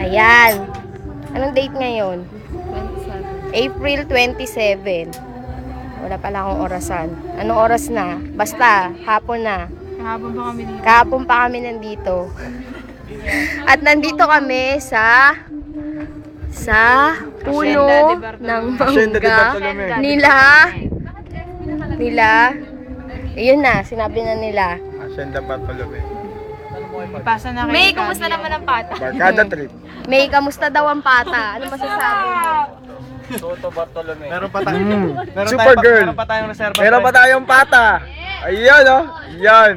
Ayan. Anong date ngayon? April 27. Wala pala akong orasan. Anong oras na? Basta, hapon na. Kahapon pa kami dito. Kahapon pa kami nandito. At nandito kami sa sa puno ng mangga nila nila Ayun na, sinabi na nila. Hacienda Bartolome. Ipasa na kayo. May, kumusta naman ang pata? Barkada trip. May, kamusta daw ang pata? Ano masasabi mo? Meron pa tayo. Meron Super tayo, girl. Meron pa tayong reserva. Meron pa tayong pata. Ayan oh. Yan.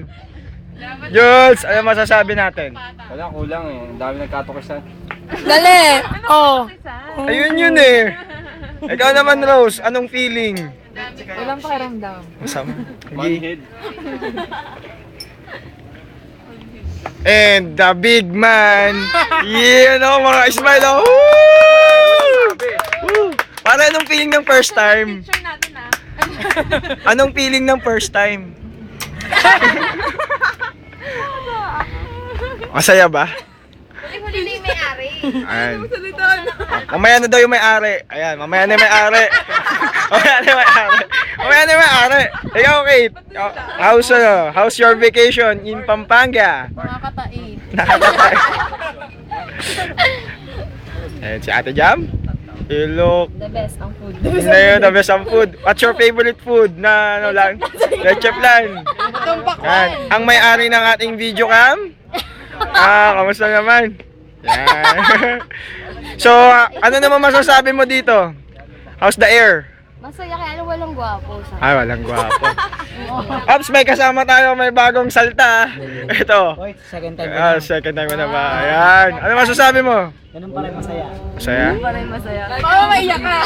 Jules, ano masasabi natin? Wala, kulang eh. Ang dami nagkatukisan. Dali! Oh! Ayun yun eh. Ikaw naman Rose, anong feeling? Walang pakiramdam. Masama. Manhid. And the big man. Yeah, no, mga smile oh. Para anong feeling ng first time? Picture natin ah. Anong feeling ng first time? Masaya ba? Huli na yung may-ari. Ayan. Mamaya na daw yung may-ari. Ayan, mamaya na yung may-ari. mamaya na yung may-ari. Mamaya na yung may-ari. Ikaw, Kate. oh, How's, uh, how's your vacation in Pampanga? Nakakatain. Nakakatay. Ayan, si Ate Jam. You look The best ang food. na yun, the best ang food. What's your favorite food na ano lang? Leche plan. Yan. Ang may-ari ng ating video cam. Ah, kamusta naman? Yan. so, ah, ano naman masasabi mo dito? How's the air? Masaya kaya ano walang gwapo sa Ay, walang gwapo. Ops, may kasama tayo, may bagong salta. Ito. Wait, second time Ah, second time mo na ba? Ayan. Ano masasabi mo? Ganun pa rin masaya. Masaya? Mama, maiyak ka.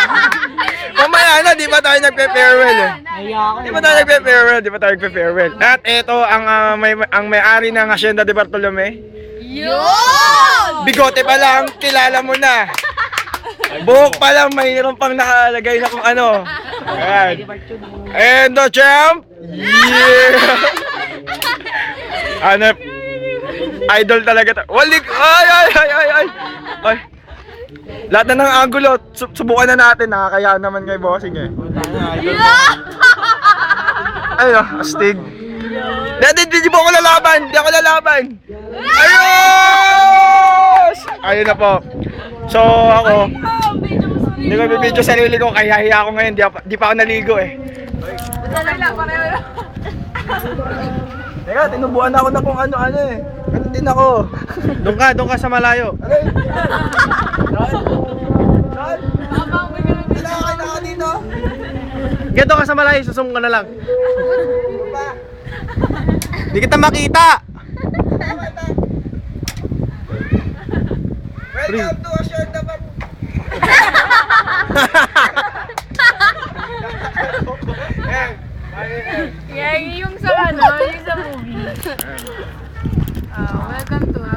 Mamaya na, di ba tayo nagpe-farewell eh? Naiya ako. Di ba tayo nagpe-farewell? Di ba tayo nagpe-farewell? At ito ang ah, may ang may-ari ng Hacienda de Bartolome. Yun! Bigote pa lang, kilala mo na. Buhok pa lang, mayroon pang nakalagay na kung ano. Ayan. And the champ! Yeah! Hanap. Idol talaga to. Walik! Ay, ay, ay, ay, ay! Ay. Lahat na ng angulo, su- subukan na natin. Nakakaya naman kay bossing eh. Ay, oh, astig. Hindi, hindi, hindi po ako lalaban. Hindi ako lalaban. Ayos! Ayun na po. So, ako, hindi ko bibidyo sarili ko, kaya hiya ako ngayon. Di, pa- di pa ako naligo eh. Teka, tinubuan ako na kung ano-ano eh. Ano din ako. Doon ka, doon ka sa malayo. Aray! Saan? Kailangan na ako dito. Ganto ka sa malayo, susum ka na lang. Hindi kita makita. Welcome to Eh, Yeah, yung sa ano, yung sa movie. Ah, welcome to